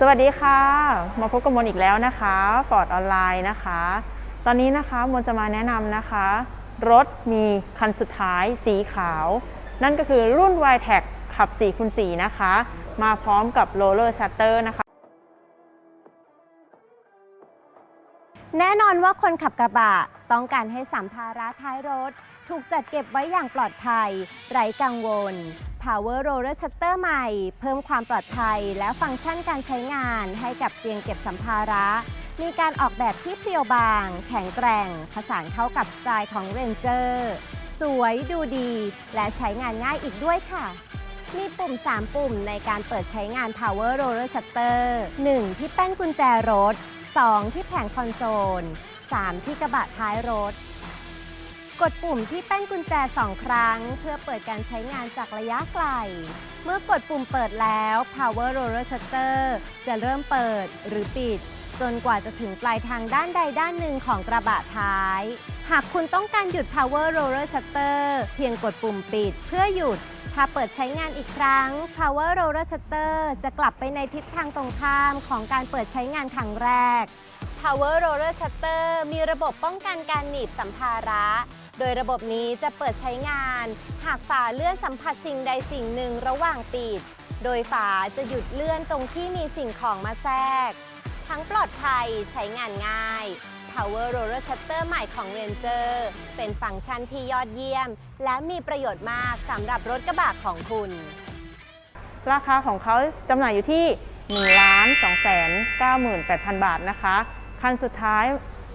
สวัสดีค่ะ มาพบกับมนอีกแล้วนะคะฟอร์ดออนไลน์นะคะ ตอนนี้นะคะมนจะมาแนะนำนะคะ รถมีคันสุดท้ายสีขาว นั่นก็คือรุ่น y t e c ขับ4คูณ4นะคะ มาพร้อมกับโรเลอร์ชัตเตอร์นะคะ แน่นอนว่าคนขับกระบะต้องการให้สัมภาระท้ายรถ ถูกจัดเก็บไว้อย่างปลอดภัย ไร้กังวล Power Roller Shutter ใหม่ เพิ่มความปลอดภัยและฟังก์ชันการใช้งานให้กับเตียงเก็บสัมภาระ มีการออกแบบที่เพรียวบาง แข็งแกร่ง ผสานเข้ากับสไตล์ของ Ranger สวยดูดี และใช้งานง่ายอีกด้วยค่ะมีปุ่ม 3 ปุ่มในการเปิดใช้งาน Power Roller Shutter 1 ที่แป้นกุญแจรถ 2 ที่แผงคอนโซล 3 ที่กระบะท้ายรถ กดปุ่มที่แป้นกุญแจ 2 ครั้ง เพื่อเปิดการใช้งานจากระยะไกล เมื่อกดปุ่มเปิดแล้ว Power Roller Shutter จะเริ่มเปิดหรือปิด จนกว่าจะถึงปลายทางด้านใดด้านหนึ่งของกระบะท้าย หากคุณต้องการหยุด Power Roller Shutter เพียงกดปุ่มปิดเพื่อหยุด ถ้าเปิดใช้งานอีกครั้ง Power Roller Shutter จะกลับไปในทิศทางตรงข้ามของการเปิดใช้งานครั้งแรก Power Roller Shutter มีระบบป้องกันการหนีบสัมภาระ โดยระบบนี้จะเปิดใช้งาน หากฝาเลื่อนสัมผัสสิ่งใดสิ่งหนึ่งระหว่างปิด โดยฝาจะหยุดเลื่อนตรงที่มีสิ่งของมาแทรก ทั้งปลอดภัยใช้งานง่าย Power Roller Shutter ใหม่ของ Ranger เป็นฟังก์ชันที่ยอดเยี่ยม และมีประโยชน์มากสำหรับรถกระบะของคุณ ราคาของเขาจำหน่ายอยู่ที่1 2 9 8 0 0 0 บาทนะคะ คันสุดท้าย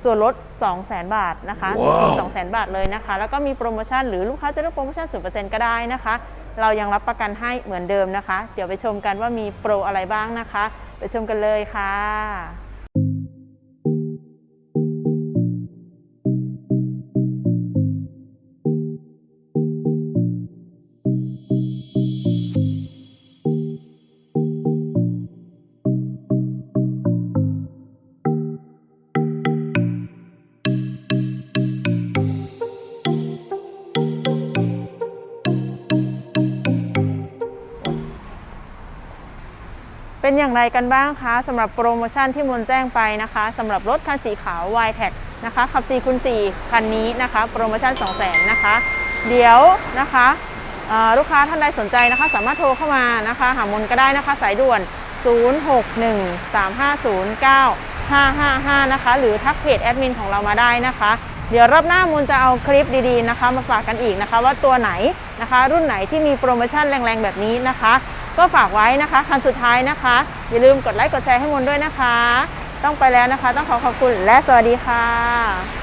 ส่วนลด 200,000 บาทนะคะว้าวสองแสนบาทเลยนะคะ แล้วก็มีโปรโมชั่นหรือลูกค้าจะเลือกโปรโมชั่น 0%ก็ได้นะคะ เรายังรับประกันให้เหมือนเดิมนะคะ เดี๋ยวไปชมกันว่ามีโปรอะไรบ้างนะคะ ไปชมกันเลยค่ะ เป็นอย่างไรกันบ้างคะสำหรับโปรโมชั่นที่มนแจ้งไปนะคะสำหรับรถคันสีขาว y t e c นะคะขับ4คูณ4คันนี้นะคะ โปรโมชั่น 200,000นะคะ เดี๋ยวนะคะลูกค้าท่านใดสนใจนะคะ สามารถโทรเข้ามานะคะ หามนก็ได้นะคะสายด่วน 0613509555 นะคะ หรือทักเพจแอดมินของเรามาได้นะคะ เดี๋ยวรอบหน้ามนจะเอาคลิปดีๆนะคะ มาฝากกันอีกนะคะ ว่าตัวไหนนะคะ รุ่นไหนที่มีโปรโมชั่นแรงๆแบบนี้นะคะ ก็ฝากไว้นะคะคันสุดท้ายนะคะ อย่าลืมกดไลค์กดแชร์ให้มนด้วยนะคะ ต้องไปแล้วนะคะ ต้องขอขอบคุณและสวัสดีค่ะ